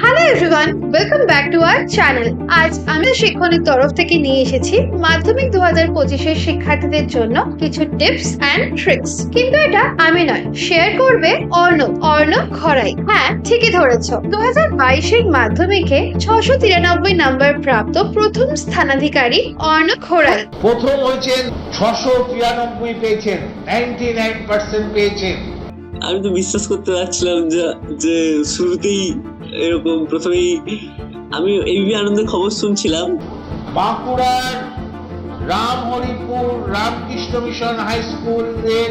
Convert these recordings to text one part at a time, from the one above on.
Hello everyone welcome back to our channel আজ আমি শিক্ষণের তরফ থেকে নিয়ে এসেছি মাধ্যমিক দু হাজার পঁচিশের শিক্ষার্থীদের জন্য কিছু টিপস অ্যান্ড ট্রিক্স কিন্তু এটা আমি নয় শেয়ার করবে অর্ণব। অর্ণব খরাই হ্যাঁ ঠিকই ধরেছ। দু হাজার বাইশের মাধ্যমিকে ছশো তিরানব্বই নাম্বার প্রাপ্ত প্রথম স্থানাধিকারী অর্ণব খোরাই প্রথম হয়েছেন ছশো তিরানব্বই পেয়েছেন নাইনটি নাইন পার্সেন্ট পেয়েছেন। আমি তো বিশ্বাস করতে পারছিলাম যে যে শুরুতেই এরকম প্রথমেই আমি এবিপি আনন্দের খবর শুনছিলাম। বাঁকুড়ার রাম হরিপুর রামকৃষ্ণ মিশন হাই স্কুলের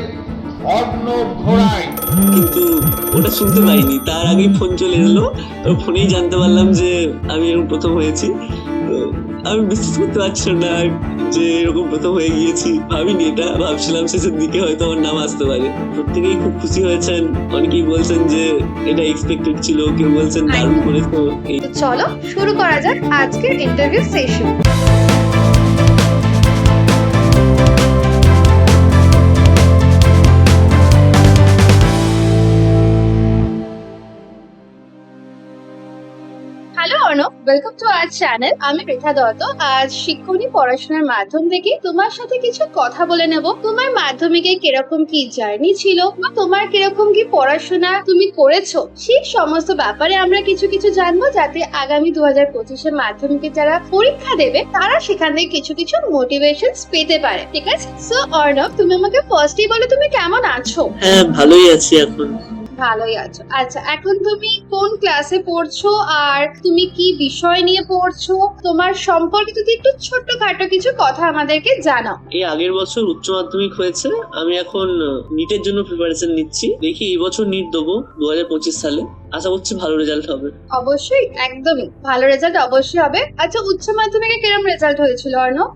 অর্ণব ঘোড়ায়। কিন্তু ওটা শুনতে পাইনি তার আগেই ফোন চলে এলো তো ফোনেই জানতে পারলাম যে আমি এরকম প্রথম হয়েছি। আমি বিশ্বাস করতে পারছিলাম না যে এরকম প্রথম হয়ে গিয়েছি। ভাবিনি এটা ভাবছিলাম শেষের দিকে হয়তো আমার নাম আসতে পারে। প্রত্যেকেই খুব খুশি হয়েছেন। অনেকেই বলছেন যে এটা এক্সপেক্টেড ছিল কেউ বলছেন দারুণ করেছ। চলো শুরু করা যাক আজকের interview session Arnab welcome to our channel আমি রেখা দত্ত। আজ শিক্ষণী পড়াশোনার মাধ্যম থেকে তোমার সাথে কিছু কথা বলে নেব। তোমার মাধ্যমিকে কীরকম কি জার্নি ছিল বা তোমার কীরকম কি পড়াশোনা তুমি করেছ, সেই সমস্ত ব্যাপারে আমরা কিছু কিছু জানব যাতে আগামী দু হাজার পঁচিশে মাধ্যমিকে যারা পরীক্ষা দেবে, তারা সেখান থেকে কিছু কিছু মোটিভেশন পেতে পারে। ঠিক আছে? সো অর্ণব, তুমি আমাকে ফার্স্টই বলো, তুমি কেমন আছো? হ্যাঁ ভালোই আছি এখন। ভালোই আছো। আচ্ছা এখন তুমি কোন ক্লাসে পড়ছো আর তুমি কি বিষয় নিয়ে পড়ছো? তোমার সম্পর্কে যদি একটু ছোট্টখাটো কিছু কথা আমাদেরকে জানাও। এই আগের বছর উচ্চ মাধ্যমিক হয়েছে। আমি এখন নিটের জন্য প্রিপারেশন নিচ্ছি। দেখি এই বছর নিট দেবো দু হাজার পঁচিশ সালে। আশা করছি ভালো রেজাল্ট হবে। অবশ্যই একদমই। ভালো রেজাল্ট অবশ্যই হবে। আচ্ছা উচ্চ মাধ্যমিকে কিরম রেজাল্ট হয়েছিল অর্ণব?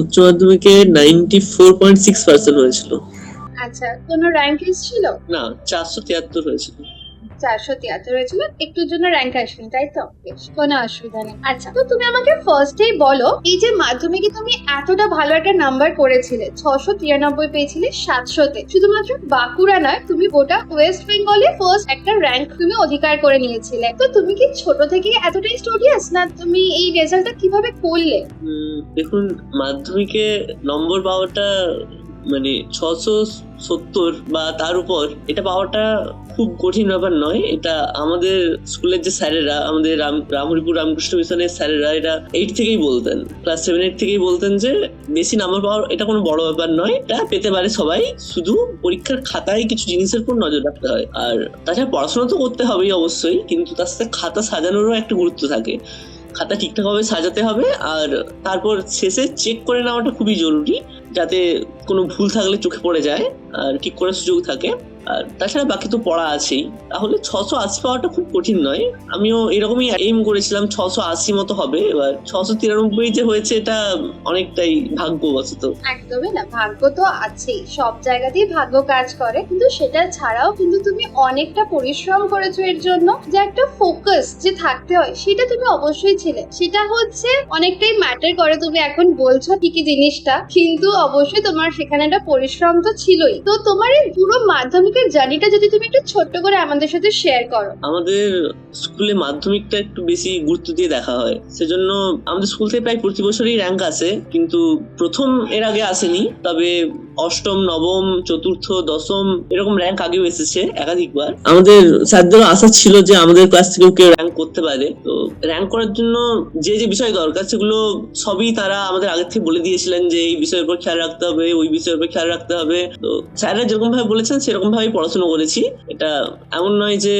উচ্চ মাধ্যমিকে ninety four point six percent হয়েছিল। আচ্ছা কোনো র্যাঙ্ক ছিল? না চারশো তিয়াত্তর হয়েছিল। চারশো তিয়াত্তর হয়েছিল একটুর জন্য র্যাঙ্ক আসেনি তাই তো? বেশ কোনো অসুবিধা নেই। আচ্ছা তো তুমি আমাকে ফার্স্টেই বলো এই যে মাধ্যমিকে তুমি এতটা ভালো একটা নাম্বার করেছিলে ছশো তিরানব্বই পেয়েছিলে সাতশোতে। শুধুমাত্র বাঁকুড়া নয় তুমি গোটা ওয়েস্ট বেঙ্গলে ফার্স্ট একটা র্যাঙ্ক তুমি অধিকার করে নিয়েছিলে। তো তুমি কি ছোট থেকে এতটাই স্টুডিয়াস না তুমি এই রেজাল্টটা কীভাবে করলে? দেখুন মাধ্যমিকে নম্বর পাওয়াটা মানে ছশো সত্তর বা তার উপর, এটা পাওয়াটা খুব কঠিন ব্যাপার নয়। এটা আমাদের স্কুলের যে স্যারেরা, আমাদের রাম, রামহরিপুর রামকৃষ্ণ মিশনের স্যারেরা এটা এইট থেকেই বলতেন। ক্লাস সেভেন এইট থেকেই বলতেন যে, বেশি নাম্বার পাওয়ার এটা কোনো বড় ব্যাপার নয়। এটা পেতে পারে সবাই, শুধু পরীক্ষার খাতায় কিছু জিনিসের উপর নজর রাখতে হয়। আর তাছাড়া পড়াশোনা তো করতে হবেই অবশ্যই, কিন্তু তার সাথে খাতা সাজানোরও একটা গুরুত্ব থাকে। খাতা ঠিকঠাকভাবে সাজাতে হবে, আর তারপর শেষে চেক করে নেওয়াটা খুবই জরুরি। যাতে কোনো ভুল থাকলে চোখে পড়ে যায় আর ঠিক করার সুযোগ থাকে। আর তাছাড়া বাকি তো পড়া আছেই। তাহলে ছশো আশি পাওয়াটা খুব কঠিন নয়। আমিও এরকমই এইম করেছিলাম ছশো আশি মতো হবে। এবার ছশো তিরানব্বই যে হয়েছে এটা অনেকটাই ভাগ্যবশত। একদমই না, ভাগ্য তো আছেই। সব জায়গাতেই ভাগ্য কাজ করে। কিন্তু সেটা ছাড়াও কিন্তু তুমি অনেকটা পরিশ্রম করেছ এর জন্য। যে একটা ফোকাস যে থাকতে হয়, সেটা তুমি অবশ্যই ছিলে। সেটা হচ্ছে অনেকটাই ম্যাটার করে তুমি এখন বলছো ঠিকই জিনিসটা। কিন্তু অবশ্যই তোমার সেখানে একটা পরিশ্রম তো ছিলই। তো তোমার এই পুরো মাধ্যমিকের জার্নিটা যদি তুমি একটু ছোট্ট করে আমাদের সাথে শেয়ার করো। আমাদের স্কুলে মাধ্যমিকটা একটু বেশি গুরুত্ব দিয়ে দেখা হয়। সেজন্য আমাদের স্কুল থেকে প্রায় প্রতি বছরই র্যাঙ্ক আসে, কিন্তু প্রথম এর আগে আসেনি। তবে অষ্টম, নবম, চতুর্থ, দশম, এরকম র্যাঙ্ক আগেও এসেছে একাধিকবার। আমাদের স্যারদের আশা ছিল যে আমাদের ক্লাস থেকেও কেউ র্যাঙ্ক করতে পারে। তো র্যাঙ্ক করার জন্য যে যে বিষয় দরকার সেগুলো সবই তারা আমাদের আগে থেকে বলে দিয়েছিলেন যে এই বিষয়ের উপর খেয়াল রাখতে হবে, ওই বিষয়ের উপর খেয়াল রাখতে হবে। তো স্যাররা যেরকম ভাবে বলেছেন সেরকম ভাবেই পড়াশোনা করেছি। এটা এমন নয় যে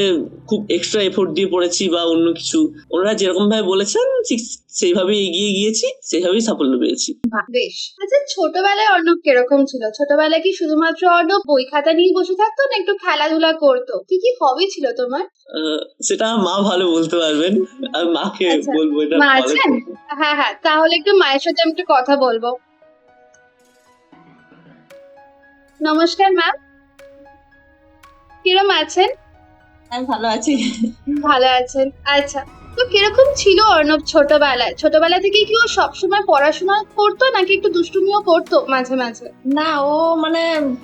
খুব এক্সট্রা এফোর্ট দিয়ে পড়েছি বা অন্য কিছু। ওনারা যেরকম ভাবে বলেছেন ঠিক সেইভাবেই এগিয়ে গিয়েছি সেইভাবেই সাফল্য পেয়েছি। বেশ। আচ্ছা ছোটবেলায় অর্ণব কীরকম ছিল? ছোটবেলায় কি শুধুমাত্র অর্ণব বই খাতা নিয়ে বসে থাকতো না একটু খেলাধুলা করতো? কি কি হবি ছিল তোমার? সেটা মা ভালো বলতে পারবেন। আমি মাকে আচ্ছা, বলব এটা মা আছেন? হ্যাঁ হ্যাঁ তাহলে একটু মায়ের সাথে আমি একটু কথা বলব। নমস্কার ম্যাম কিরম আছেন? আমি ভালো আছি। ভালো আছেন? আচ্ছা তো কীরকম ছিল অর্ণব ছোটবেলায়? ছোটবেলা থেকে কি ও সবসময় পড়াশোনা করতো নাকি একটু দুষ্টুমিও করতো মাঝে মাঝে? না ও মানে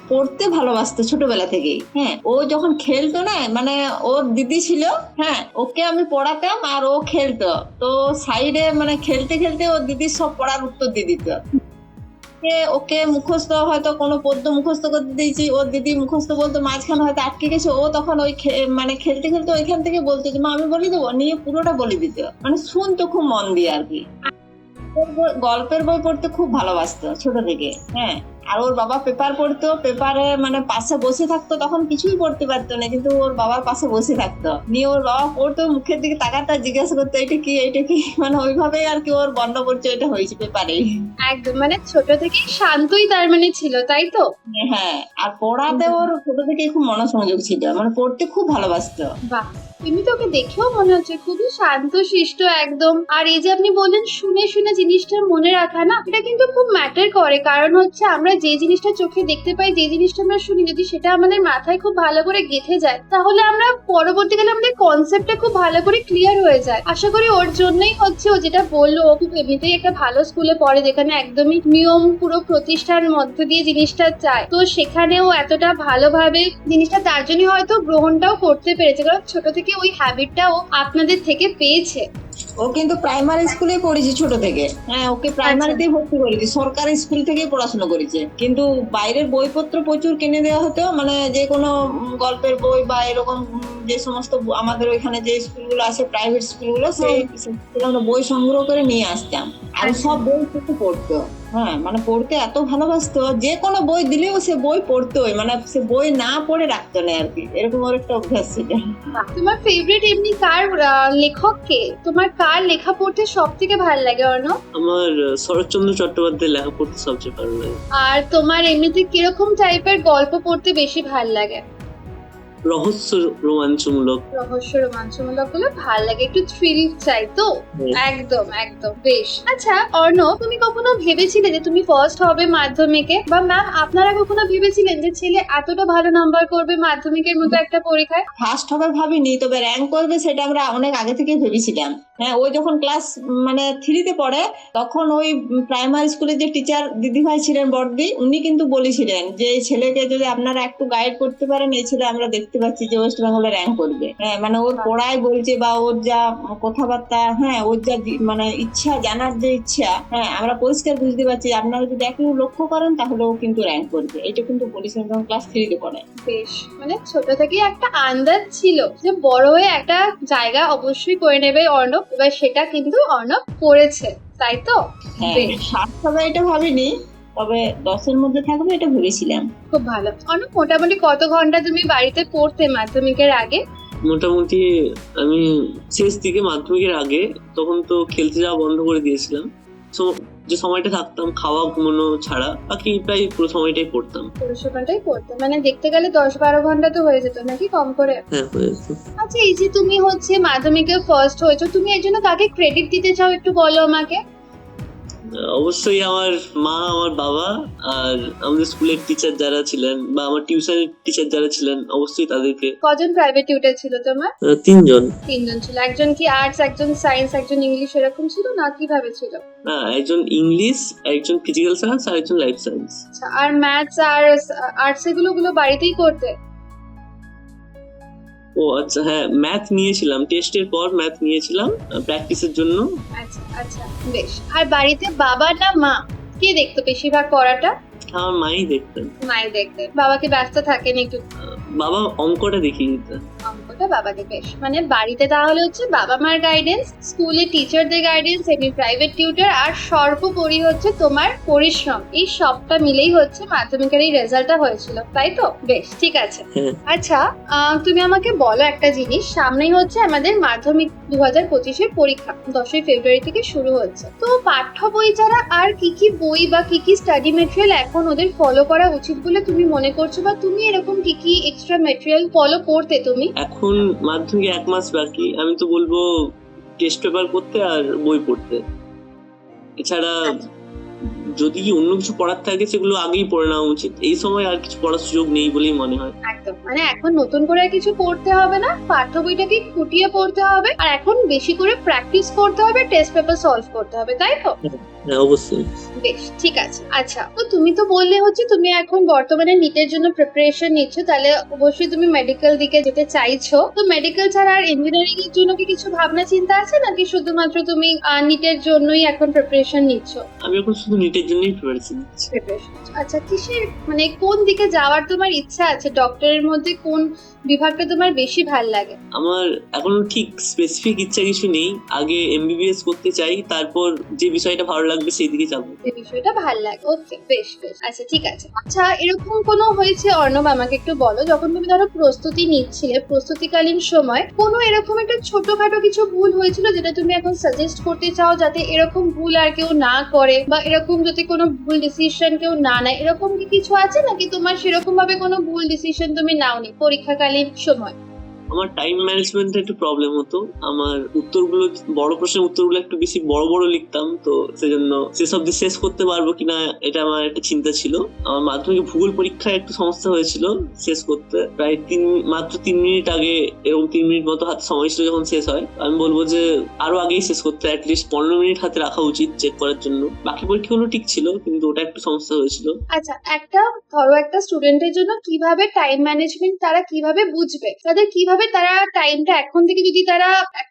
পড়তে ভালোবাসতো ছোটবেলা থেকেই হ্যাঁ। ও যখন খেলতো না মানে ওর দিদি ছিল হ্যাঁ ওকে আমি পড়াতাম আর ও খেলতো। তো সাইডে মানে খেলতে খেলতে ওর দিদির সব পড়ার উত্তর দিয়ে দিত। এ ওকে মুখস্থ হয়তো কোনো পদ্য মুখস্থ করতে দিয়েছি ওর দিদি মুখস্থ বলতো মাঝখানে হয়তো আটকে গেছে ও তখন ওই খে- মানে খেলতে খেলতে ওইখান থেকে বলতো যে মা আমি বলে দেবো? নিয়ে পুরোটা বলে দিত। মানে শুনতো খুব মন দিয়ে আর কি। গল্পের বই পড়তে খুব ভালোবাসতো ছোট থেকে হ্যাঁ। আর ওর বাবা পেপার পড়তো পেপারে মানে পাশে বসে থাকতো তখন কিছুই পড়তে পারতো না কিন্তু ওর বাবার পাশে বসে থাকতো। নিয়ে ওর বাবা পড়তো মুখের দিকে তাকাতো জিজ্ঞাসা করতো এটা কি এটা কি? মানে ওইভাবেই আর কি ওর বর্ণ পরিচয়টা হয়েছে পেপারে একদম মানে ছোট থেকে শান্তই তার মানে ছিল তাই তো? হ্যাঁ আর পড়াতে ওর ছোট থেকে খুব মনোসংযোগ ছিল মানে পড়তে খুব ভালোবাসতো। বাহ। এমনি তো ওকে দেখেও মনে হচ্ছে খুবই শান্ত, শিষ্ট একদম। আর এই যে আপনি বললেন শুনে শুনে জিনিসটা মনে রাখা না, এটা কিন্তু খুব ম্যাটার করে। কারণ হচ্ছে আমরা যে জিনিসটা চোখে দেখতে পাই, যে জিনিসটা আমরা শুনি, যদি সেটা আমাদের মাথায় খুব ভালো করে গেঁথে যায়, তাহলে আমরা পরবর্তীকালে আমাদের কনসেপ্টটা খুব ভালো করে ক্লিয়ার হয়ে যায়। আশা করি ওর জন্যই হচ্ছে ও যেটা বলল, ও খুব এমনিতেই একটা ভালো স্কুলে পড়ে, যেখানে একদমই নিয়ম, পুরো প্রতিষ্ঠার মধ্যে দিয়ে জিনিসটা চায়। তো সেখানেও এতটা ভালোভাবে জিনিসটা তার জন্য হয়তো গ্রহণটাও করতে পেরেছে। কারণ ছোট থেকে ওই হ্যাবিটটা ও আপনাদের থেকে পেয়েছে? ও কিন্তু প্রাইমারি স্কুলে পড়েছে ছোট থেকে। হ্যাঁ ওকে প্রাইমারিতেই ভর্তি করেছি। সরকারি স্কুল থেকেই পড়াশোনা করেছে। কিন্তু বাইরের বইপত্র প্রচুর কিনে দেওয়া হতো। মানে যে কোনো গল্পের বই বা এরকম যে সমস্ত আমাদের ওইখানে যে স্কুলগুলো আছে প্রাইভেট স্কুলগুলো সেই বই সংগ্রহ করে নিয়ে আসতাম। আর আচ্ছা। সব বই কিন্তু পড়তো। হ্যাঁ মানে পড়তে এত ভালোবাসতো যে কোনো বই দিলেও সে বই পড়তোই মানে সে বই না পড়ে রাখতো না আর কি এরকম ওর একটা অভ্যাস ছিল। তোমার ফেভারিট এমনি কার লেখক কে? তোমার কার লেখা পড়তে সব থেকে ভালো লাগে অর্ণব? আমার শরৎচন্দ্র চট্টোপাধ্যায় লেখা পড়তে সবচেয়ে ভালো লাগে। আর তোমার এমনিতে কীরকম টাইপের গল্প পড়তে বেশি ভালো লাগে? রহস্য রোমাঞ্চমূলক। রহস্য রোমাঞ্চমূলকগুলো ভালো লাগে একটু থ্রিল চাই তো? একদম একদম বেশ। আচ্ছা অর্ণব তুমি কখনো ভেবেছিলে যে তুমি ফার্স্ট হবে মাধ্যমিকে? বা ম্যাম আপনারা কখনো ভেবেছিলেন যে ছেলে এতটা ভালো নাম্বার করবে মাধ্যমিকের মতো একটা পরীক্ষায়? ফার্স্ট হবে ভাবিনি তবে র্যাঙ্ক করবে সেটা আমরা অনেক আগে থেকে ভেবেছিলাম। হ্যাঁ ওই যখন ক্লাস মানে থ্রিতে পড়ে তখন ওই প্রাইমারি স্কুলে যে টিচার দিদিভাই ছিলেন বড়দি উনি কিন্তু বলেছিলেন যে এই ছেলেকে যদি আপনারা একটু গাইড করতে পারেন এই ছেলে আমরা দেখতে পাচ্ছি যে ওয়েস্ট বেঙ্গলে র্যাঙ্ক করবে। হ্যাঁ মানে ওর পড়ায় বলছে বা ওর যা কথাবার্তা হ্যাঁ ওর যা মানে ইচ্ছা জানার যে ইচ্ছা হ্যাঁ আমরা পরিষ্কার বুঝতে পারছি। আপনারা যদি একটু লক্ষ্য করেন তাহলে ও কিন্তু র্যাঙ্ক করবে। এটা কিন্তু যখন ক্লাস থ্রিতে পড়ে। বেশ মানে ছোট থেকেই একটা আন্দাজ ছিল যে বড় হয়ে একটা জায়গা অবশ্যই করে নেবে অর্ণব এবার সেটা কিন্তু অর্ণব করেছে তাই তো? হ্যাঁ হবে এটা ভাবিনি তবে দশের মধ্যে থাকবে এটা ভেবেছিলাম। খুব ভালো। অর্ণব মোটামুটি কত ঘণ্টা তুমি বাড়িতে পড়তে মাধ্যমিকের আগে? মোটামুটি আমি শেষ দিকে মাধ্যমিকের আগে তখন তো খেলতে যাওয়া বন্ধ করে দিয়েছিলাম। তো যে সময়টা থাকতাম খাওয়া ঘুমানো ছাড়া বাকি প্রায় পুরো সময়টাই পড়তাম। পুরো সময়টাই পড়তে মানে দেখতে গেলে দশ বারো ঘণ্টা তো হয়ে যেত নাকি কম করে? হ্যাঁ হয়ে যেত। আচ্ছা এই যে তুমি হচ্ছে মাধ্যমিকে ফার্স্ট হয়েছো তুমি এর জন্য কাকে ক্রেডিট দিতে চাও একটু বলো আমাকে? অবশ্যই আমার মা আমার বাবা আর আমাদের স্কুলের টিচার যারা ছিলেন বা আমার টিউশনের টিচার যারা ছিলেন অবশ্যই তাদেরকে কজন প্রাইভেট টিউটার ছিল তোমার? তিনজন। তিনজন ছিল। একজন কি আর্টস একজন সায়েন্স একজন ইংলিশ এরকম ছিল না কীভাবে ছিল? না একজন ইংলিশ একজন ফিজিক্যাল সায়েন্স আর একজন লাইফ সায়েন্স আচ্ছা আর ম্যাথস আর আর্টস এগুলো গুলো বাড়িতেই করতে? ও আচ্ছা হ্যাঁ ম্যাথ নিয়েছিলাম টেস্টের পর ম্যাথ নিয়েছিলাম প্র্যাকটিসের জন্য। আচ্ছা আচ্ছা বেশ। আর বাড়িতে বাবা না মা? কে দেখতো বেশিরভাগ পড়াটা? আমার মাই দেখতেন। মাই দেখতেন। বাবাকে ব্যস্ত থাকেন একটু? বাবা অঙ্কটা দেখিয়ে দিতেন। অঙ্কটা বাবাকে বেশ। মানে বাড়িতে তাহলে হচ্ছে বাবা মার গাইডেন্স স্কুলে টিচারদের গাইডেন্স এমনি প্রাইভেট টিউটার আর সর্বোপরি হচ্ছে তোমার পরিশ্রম। এই সবটা মিলেই হচ্ছে মাধ্যমিকের এই রেজাল্টটা হয়েছিল তাই তো? বেশ ঠিক আছে। আচ্ছা তুমি আমাকে বলো একটা জিনিস সামনেই হচ্ছে আমাদের মাধ্যমিক দু হাজার পঁচিশের পরীক্ষা দশই ফেব্রুয়ারি থেকে শুরু হচ্ছে। তো পাঠ্য বই ছাড়া আর কি কি বই বা কি কি স্টাডি মেটেরিয়াল এখন ওদের ফলো করা উচিত বলে তুমি মনে করছ বা তুমি এরকম কি কি এক্সট্রা মেটেরিয়াল ফলো করতে তুমি? এখন মাধ্যমিক এক মাস বাকি আমি তো বলব টেস্ট পেপার করতে আর বই পড়তে। এছাড়া যদি অন্য কিছু পড়ার থাকে সেগুলো আগেই পড়ে নেওয়া উচিত। এই সময় আর কিছু পড়ার সুযোগ নেই বলেই মনে হয়। একদম। মানে এখন নতুন করে কিছু পড়তে হবে না পাঠ্য বইটাকে খুঁটিয়ে পড়তে হবে আর এখন বেশি করে প্র্যাকটিস করতে হবে টেস্ট পেপার সলভ করতে হবে তাই তো? হ্যাঁ অবশ্যই। বেশ ঠিক আছে। আচ্ছা তো তুমি তো বললে হচ্ছে তুমি এখন বর্তমানে নিটের জন্য প্রিপারেশন নিচ্ছ তাহলে অবশ্যই তুমি মেডিকেল দিকে যেতে চাইছো। তো মেডিকেল ছাড়া আর ইঞ্জিনিয়ারিং এর জন্য কি কিছু ভাবনা চিন্তা আছে? নাকি শুধুমাত্র তুমি নিটের জন্যই এখন প্রিপারেশন নিচ্ছ? আমি এখন শুধু নিটের জন্যই আচ্ছা কিসের মানে কোন দিকে যাওয়ার তোমার ইচ্ছা আছে? ডক্টরের মধ্যে কোন বিভাগটা তোমার বেশি ভালো লাগে। আমার এখনও ঠিক স্পেসিফিক ইচ্ছা কিছু নেই। আগে এমবিবিএস করতে চাই তারপর যে বিষয়টা ভালো লাগবে সেই দিকে যাব। এই বিষয়টা ভালো লাগে। ওকে বেশ বেশ। আচ্ছা ঠিক আছে। আচ্ছা এরকম কোনো হয়েছে অর্ণব আমাকে একটু বলো। যখন তুমি ধরো প্রস্তুতি নিচ্ছিলে প্রস্তুতিকালীন সময় কোনো এরকম একটা ছোটখাটো কিছু ভুল হয়েছিল যেটা তুমি এখন সাজেস্ট করতে চাও যাতে এরকম ভুল আর কেউ না করে? বা এরকম যাতে কোনো ভুল ডিসিশন কেউ না নেয় এরকম কি কিছু আছে? নাকি তোমার সেরকম ভাবে কোনো ভুল ডিসিশন তুমি নাওনি? পরীক্ষাকালীন সময়। আমার টাইম ম্যানেজমেন্টে একটু প্রবলেম হতো। আমার উত্তরগুলো, বড় প্রশ্নের উত্তরগুলো একটু বেশি বড় বড় লিখতাম, তো সেজন্য শেষ অব্দি শেষ করতে পারব কিনা, এটা আমার একটা চিন্তা ছিল। আমার মাধ্যমিক ভূগোল পরীক্ষায় একটু সমস্যা হয়েছিল শেষ করতে। প্রায় তিন, মাত্র তিন মিনিট আগে এরকম তিন মিনিট মতো হাতে সময় ছিল যখন শেষ হয়। আমি বলব যে আরও আগেই শেষ করতে অ্যাটলিস্ট পনেরো মিনিট হাতে রাখা উচিত চেক করার জন্য। বাকি পরীক্ষাগুলো ঠিক ছিল, কিন্তু ওটা একটু সমস্যা হয়েছিল। আচ্ছা একটা, ধরো একটা স্টুডেন্টের জন্য কীভাবে টাইম ম্যানেজমেন্ট তারা কীভাবে বুঝবে? তাদের কীভাবে তারা টাইমটা এখন থেকে যদি তারা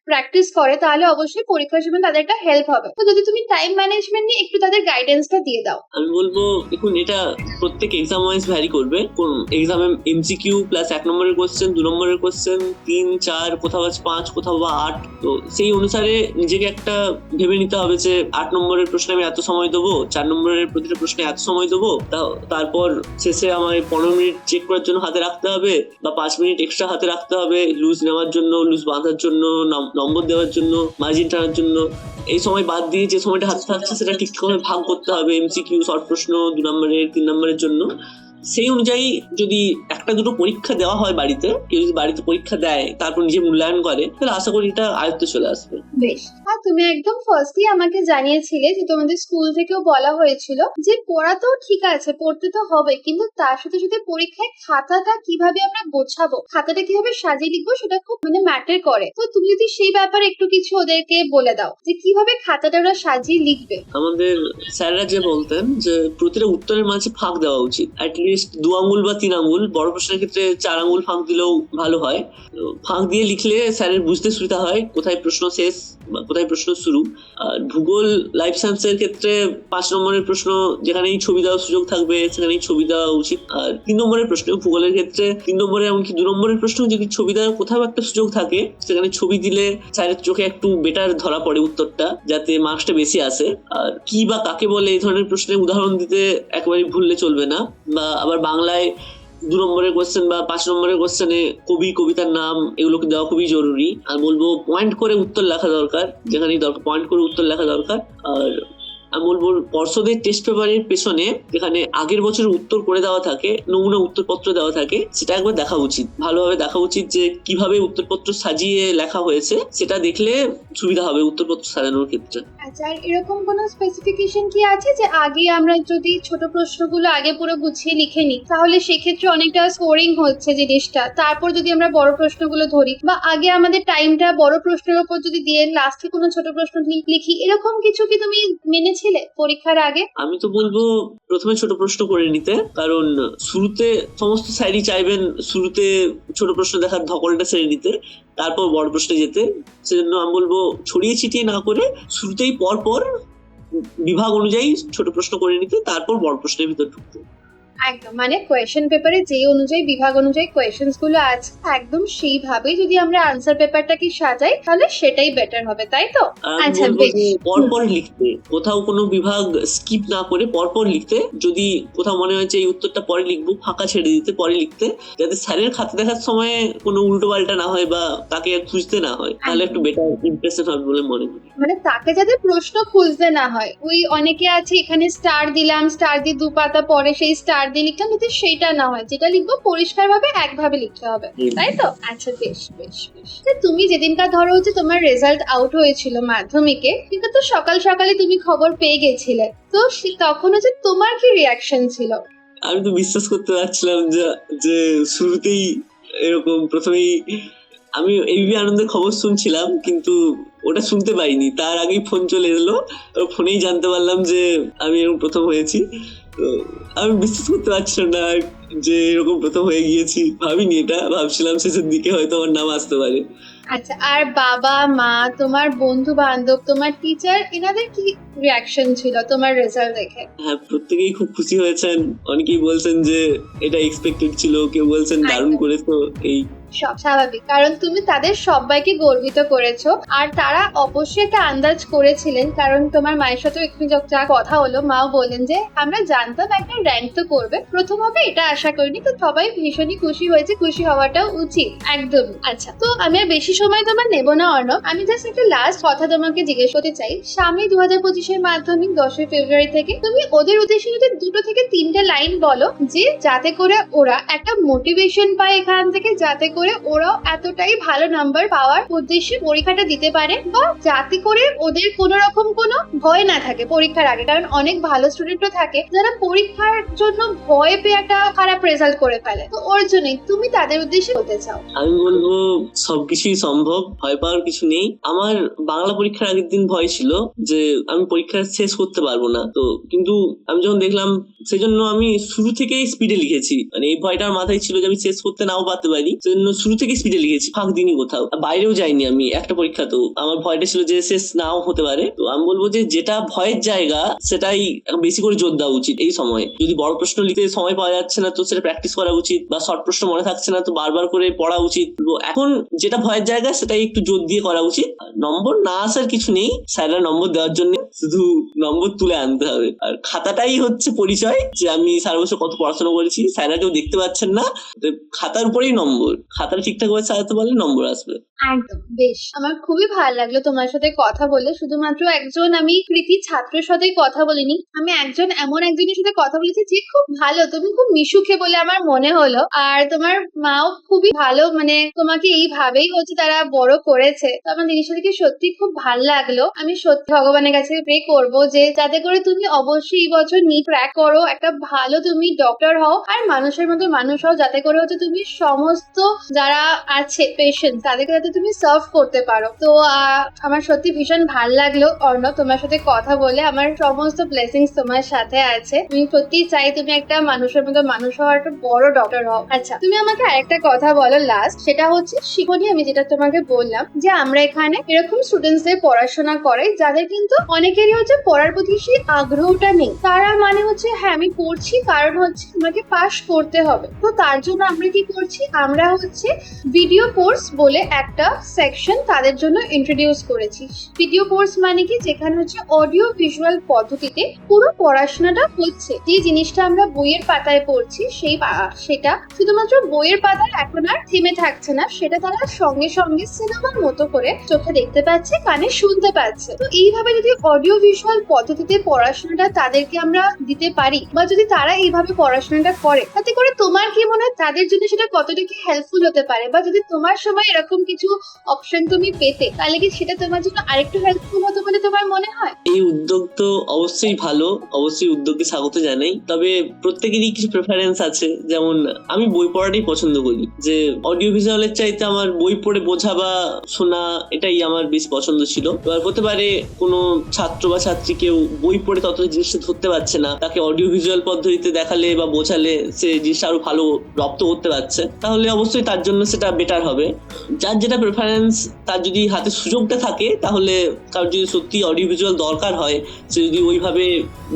প্র্যাকটিস করে, তাহলে অবশ্যই পরীক্ষার সময় তাদের একটা হেল্প হবে। তো যদি তুমি টাইম ম্যানেজমেন্ট নিয়ে একটু তাদের গাইডেন্সটা দিয়ে দাও। আমি বলব, দেখুন, এটা প্রত্যেক এক্সাম ওয়াইজ ভ্যারি করবে। কোন এক্সামে এমসিকিউ প্লাস এক নম্বরের কোশ্চেন দু নম্বরের কোশ্চেন তিন, চার, কোথাও আছে পাঁচ, কোথাও বা আট। তো সেই অনুসারে নিজেকে একটা ভেবে নিতে হবে যে, আট নম্বরের প্রশ্নে আমি এত সময় দেবো, চার নম্বরের প্রতিটা প্রশ্নে এত সময় দেবো তারপর শেষে আমার পনেরো মিনিট চেক করার জন্য হাতে রাখতে হবে বা পাঁচ মিনিট এক্সট্রা হাতে রাখতে হবে। লুজ নেওয়ার জন্য লুজ বাঁধার জন্য, নম- নম্বর দেওয়ার জন্য মার্জিন টানার জন্য। এই সময় বাদ দিয়ে যে সময়টা হাতে থাকছে, সেটা ঠিকঠাকভাবে ভাগ করতে হবে। এমসি কিউ শর্ট প্রশ্ন, দু নম্বরের, তিন নম্বরের জন্য। সেই অনুযায়ী যদি একটা দুটো পরীক্ষা দেওয়া হয় বাড়িতে কেউ যদি বাড়িতে পরীক্ষা দেয় তারপর নিজে মূল্যায়ন করে তাহলে আশা করি এটা আয়ত্তে চলে আসবে। বেশ। আর তুমি একদম ফার্স্টই আমাকে জানিয়েছিলে যে তোমাদের স্কুল থেকেও বলা হয়েছিল যে পড়া তো ঠিক আছে পড়তে তো হবে কিন্তু তার সাথে সাথে পরীক্ষায় খাতাটা কীভাবে আমরা গোছাবো খাতাটা কীভাবে সাজিয়ে লিখব সেটা খুব মানে ম্যাটার করে। তো তুমি যদি সেই ব্যাপারে একটু কিছু ওদেরকে বলে দাও যে কীভাবে খাতাটা ওরা সাজিয়ে লিখবে? আমাদের স্যাররা যে বলতেন যে প্রতিটা উত্তরের মাঝে ফাঁক দেওয়া উচিত অ্যাটলিস্ট দু আঙুল বা তিন আঙুল, বড় প্রশ্নের ক্ষেত্রে চার আঙুল ফাঁক দিলেও ভালো হয়। ফাঁক দিয়ে লিখলে স্যারের বুঝতে সুবিধা হয়, কোথায় প্রশ্ন শেষ কোথায় প্রশ্ন শুরু? ভূগোল লাইফ সায়েন্সের ক্ষেত্রে পাঁচ নম্বরের প্রশ্ন, যেখানেই ছবি দেওয়ার সুযোগ থাকবে, সেখানেই ছবি দেওয়া উচিত। আর তিন নম্বরের প্রশ্ন ভূগোলের ক্ষেত্রে তিন নম্বরে এমনকি দু নম্বরের প্রশ্ন, যদি ছবি দেওয়ার কোথাও একটা সুযোগ থাকে, সেখানে ছবি দিলে স্যারের চোখে একটু বেটার ধরা পড়ে উত্তরটা, যাতে মার্কসটা বেশি আসে। আর কি বা কাকে বলে এই ধরনের প্রশ্নের উদাহরণ দিতে একেবারেই ভুললে চলবে না। বা আবার বাংলায় দু নম্বরের কোয়েশ্চেন বা পাঁচ নম্বরের কোয়েশ্চেনে কবি, কবিতার নাম এগুলোকে দেওয়া খুবই জরুরি। আর বলব পয়েন্ট করে উত্তর লেখা দরকার, যেখানেই দরকার পয়েন্ট করে উত্তর লেখা দরকার। আর আমি বলব পর্ষদের টেস্ট পেপারের পেছনে যেখানে আগের বছরের উত্তর করে দেওয়া থাকে, নমুনা উত্তরপত্র দেওয়া থাকে, সেটা একবার দেখা উচিত। ভালোভাবে দেখা উচিত যে কীভাবে উত্তরপত্র সাজিয়ে লেখা হয়েছে, সেটা দেখলে সুবিধা হবে উত্তরপত্র সাজানোর ক্ষেত্রে। আচ্ছা এরকম কোনো স্পেসিফিকেশন কি আছে যে আগে আমরা যদি ছোট প্রশ্নগুলো আগে পুরো গুছিয়ে লিখে নিই, তাহলে সেক্ষেত্রে অনেকটা স্কোরিং হচ্ছে জিনিসটা। তারপর যদি আমরা বড় প্রশ্নগুলো ধরি, বা আগে আমাদের টাইমটা বড় প্রশ্নের উপর যদি দিয়ে লাস্টে কোনো ছোট প্রশ্ন লিখি, এরকম কিছু কি তুমি মেনেছিলে পরীক্ষার আগে? আমি তো বলব, প্রথমে ছোট প্রশ্ন করে নিতে, কারণ শুরুতে সমস্ত স্যারই চাইবেন শুরুতে ছোট প্রশ্ন দেখার ধকলটা সেরে নিতে, তারপর বড় প্রশ্নে যেতে। সেজন্য আমি বলব, ছড়িয়ে ছিটিয়ে না করে শুরুতেই পর পর বিভাগ অনুযায়ী ছোট প্রশ্ন করে নিতে, তারপর বড় প্রশ্নের ভিতর ঢুকতে। একদম মানে কোয়েশ্চেন পেপারে যে অনুযায়ী বিভাগ অনুযায়ী কোয়েশ্চেন্সগুলো আছে একদম সেইভাবে যদি আমরা আনসার পেপারটাকে সাজাই তাহলে সেটাই বেটার হবে তাই তো? আচ্ছা, পরপর লিখতে কোথাও কোনো বিভাগ স্কিপ না করে পরপর লিখতে যদি কোথাও মনে হয় যে এই উত্তরটা পরে লিখব ফাঁকা ছেড়ে দিতে পরে লিখতে যাতে স্যারের খাতা দেখার সময় কোনো উল্টো পাল্টা না হয় বা তাকে খুঁজতে না হয় তাহলে একটু বেটার ইমপ্রেশন হবে বলে মনে করি। মানে তাকে যাতে প্রশ্ন খুঁজতে না হয় ওই অনেকে আছে এখানে স্টার দিলাম স্টার দিয়ে দু পাতা পরে সেই স্টার দিয়ে লিখলাম যাতে সেইটা না হয় যেটা লিখব পরিষ্কার ভাবে একভাবে লিখতে হবে। তাই তো? আচ্ছা বেশ বেশ বেশ। তুমি যেদিনকার ধরো হচ্ছে তোমার রেজাল্ট আউট হয়েছিল মাধ্যমিকে কিন্তু তো সকাল সকালে তুমি খবর পেয়ে গেছিলে। তো তখন হচ্ছে তোমার কি রিয়াকশন ছিল? আমি তো বিশ্বাস করতে পারছিলাম যে যে শুরুতেই এরকম প্রথমেই আমি এবিপি আনন্দের খবর শুনছিলাম কিন্তু ওটা শুনতে পাইনি। তার আগেই ফোন চলে এলো ফোনেই জানতে পারলাম যে আমি এরকম প্রথম হয়েছি। তো আমি বিশ্বাস করতে পারছিলাম না যে এরকম প্রথম হয়ে গিয়েছি। ভাবিনি এটা ভাবছিলাম শেষের দিকে হয়তো আমার নাম আসতে পারে। আচ্ছা আর বাবা মা তোমার বন্ধু বান্ধব তোমার টিচার এনাদের কি রিয়াকশন ছিল তোমার রেজাল্ট দেখে? হ্যাঁ প্রত্যেকেই খুব খুশি হয়েছেন। অনেকেই বলছেন যে এটা এক্সপেক্টেড ছিল কেউ বলছেন দারুণ একদম। করেছ এই সব স্বাভাবিক। কারণ তুমি তাদের সবাইকে গর্বিত করেছ, আর তারা অবশ্যই একটা আন্দাজ করেছিলেন। কারণ তোমার মায়ের সাথে একটু যা কথা হলো, মাও বললেন যে, আমরা জানতাম একটা র্যাঙ্ক তো করবে। প্রথম হবে এটা আশা করিনি, তো সবাই ভীষণই খুশি হয়েছে। খুশি হওয়াটাও উচিত একদম আচ্ছা তো আমি আর বেশি সময় তোমার নেব না, অর্ণব। আমি জাস্ট একটা লাস্ট কথা তোমাকে জিজ্ঞেস করতে চাই। সামনে দু হাজার পঁচিশের মাধ্যমিক দশই ফেব্রুয়ারি থেকে তুমি ওদের উদ্দেশ্যে যদি দুটো থেকে তিনটে লাইন বলো, যে যাতে করে ওরা একটা মোটিভেশন পায় এখান থেকে, যাতে করে ওরাও এতটাই ভালো নাম্বার পাওয়ার উদ্দেশ্যে পরীক্ষাটা দিতে পারে বা যাতে করে ওদের কোনো রকম কোনো ভয় না থাকে পরীক্ষার আগে। কারণ অনেক ভালো স্টুডেন্টও থাকে যারা পরীক্ষার জন্য ভয় পেয়ে একটা খারাপ রেজাল্ট করে ফেলে। তো ওর জন্যই তুমি তাদের উদ্দেশ্যে বলতে চাও। আমি বলব সবকিছুই সম্ভব, ভয় পাওয়ার কিছু নেই। আমার বাংলা পরীক্ষার আগের দিন ভয় ছিল যে আমি পরীক্ষা শেষ করতে পারব না। তো কিন্তু আমি যখন দেখলাম সেজন্য আমি শুরু থেকেই স্পিডে লিখেছি। মানে এই ভয়টা আমার মাথায় ছিল যে আমি শেষ করতে নাও পারতে পারি। সেজন্য শুরু থেকে স্পিডে লিখেছি ফাঁক দিনই কোথাও। বাইরেও যাইনি আমি একটা পরীক্ষা তো। আমার ভয়টা ছিল যে শেষ নাও হতে পারে। তো আমি বলব যে যেটা ভয়ের জায়গা, সেটাই বেশি করে জোর দেওয়া উচিত এই সময়। যদি বড় প্রশ্ন লিখতে সময় পাওয়া যাচ্ছে না, তো সেটা প্র্যাকটিস করা উচিত বা শর্ট প্রশ্ন মনে থাকছে না, তো বারবার করে পড়া উচিত। এখন যেটা ভয়ের জায়গা, সেটাই একটু জোর দিয়ে করা উচিত। নম্বর না আসার কিছু নেই। স্যাররা নম্বর দেওয়ার জন্য শুধু নম্বর তুলে আনতে হবে। আর খাতাটাই হচ্ছে পরিচয় যে আমি সারা বছর কত পড়াশোনা করেছি। স্যাররা কেউ দেখতে পাচ্ছেন না। খাতার উপরেই নম্বর। খাতাটা ঠিকঠাক ভাবে সাজাতে পারলে নম্বর আসবে। একদম, বেশ। আমার খুবই ভালো লাগল তোমার সাথে কথা বলে। শুধুমাত্র একজন আমি কৃতি ছাত্রের সাথে কথা বলিনি, আমি একজন এমন একজনের সাথে কথা বলেছি যে খুব ভালো, তুমি খুব মিশুকে বলে আমার মনে হলো। আর তোমার মাও খুবই ভালো মানে তোমাকে এইভাবেই হচ্ছে তারা বড় করেছে। তো আমার জিনিসটা থেকে সত্যি খুব ভালো লাগল। আমি সত্যি ভগবানের কাছে প্রে করব যে যাতে করে তুমি অবশ্যই এই বছর নিট ক্র্যাক করো, একটা ভালো তুমি ডক্টর হও, আর মানুষের মতো মানুষ হও, যাতে করে হচ্ছে তুমি সমস্ত যারা আছে পেশেন্ট তাদেরকে যাতে তুমি সার্ভ করতে পারো। তো আমার সত্যি ভীষণ ভালো লাগল, অর্ণব, তোমার সাথে কথা বলে। আমার সমস্ত ব্লেসিংস তোমার সাথে আছে। আমি সত্যি চাই তুমি একটা মানুষের মতো মানুষ হওয়ার, একটা বড় ডক্টর হও। আচ্ছা তুমি আমাকে আরেকটা কথা বলো লাস্ট সেটা হচ্ছে শিখনি আমি যেটা তোমাকে বললাম, যে আমরা এখানে এরকম স্টুডেন্টসদের পড়াশোনা করে যাদের কিন্তু অনেকেরই হচ্ছে পড়ার প্রতি সেই আগ্রহটা নেই। তারা মানে হচ্ছে হ্যাঁ আমি পড়ছি, কারণ হচ্ছে আমাকে পাশ করতে হবে। তো তার জন্য আমরা কি করছি? আমরা হচ্ছে ভিডিও কোর্স বলে একটা সেকশন তাদের জন্য ইন্ট্রোডিউস করেছি। ভিডিও কোর্স মানে কি? যেখানে হচ্ছে অডিও ভিজুয়াল পদ্ধতিতে পুরো পড়াশোনাটা হচ্ছে। যে জিনিসটা আমরা বইয়ের পাতায় পড়ছি, সেই সেটা শুধুমাত্র বইয়ের পাতায় এখন আর থেমে থাকছে না, সেটা তারা সঙ্গে সঙ্গে সিনেমার মতো করে চোখে দেখতে পাচ্ছে, কানে শুনতে পাচ্ছে। তো এইভাবে যদি অডিও ভিজুয়াল পদ্ধতিতে পড়াশোনাটা তাদেরকে আমরা দিতে পারি, বা যদি তারা এইভাবে পড়াশোনাটা করে, তাতে করে তোমার কি মনে হয়? তাদের জন্য সেটা কতটা কি হেল্পফুল হতে পারে, বা যদি তোমার সময় এরকম কিছু অপশন তুমি পেতে, তাহলে কি সেটা তোমার জন্য আরেকটু হেল্পফুল হতো বলে তোমার মনে হয়? এই উদ্যোগ তো অবশ্যই ভালো, অবশ্যই উদ্যোগকে স্বাগত জানাই। তবে প্রত্যেকেরই কিছু প্রেফারেন্স আছে, যেমন আমি বই পড়াটাই পছন্দ করি। যে অডিও ভিজুয়ালের চাইতে আমার বই পড়ে বোঝা বা শোনা এটাই আমার বেশ পছন্দ ছিল। এবার হতে পারে কোনো ছাত্র বা ছাত্রী কেউ বই পড়ে তত জিনিসটা ধরতে পারছে না, তাকে অডিও ভিজুয়াল পদ্ধতিতে দেখালে বা বোঝালে সে জিনিসটা আরও ভালো রপ্ত করতে পারছে। তাহলে অবশ্যই তার জন্য সেটা বেটার হবে। যার যেটা প্রেফারেন্স তার যদি হাতে সুযোগটা থাকে তাহলে কারোর যদি সত্যি অডিও ভিজুয়াল দরকার হয় সে যদি ওইভাবে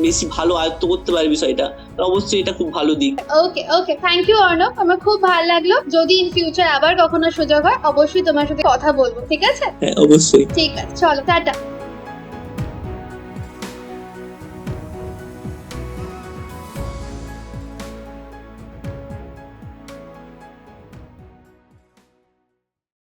বেশি ভালো আয়ত্ত করতে পারে বিষয়টা অবশ্যই এটা খুব ভালো দিক। Okay okay thank you Arnab আমার খুব ভালো লাগল। যদি ইন ফিউচার আবার কখনো সুযোগ হয় অবশ্যই তোমার সাথে কথা বলব ঠিক আছে? হ্যাঁ অবশ্যই। ঠিক আছে চলো টাটা।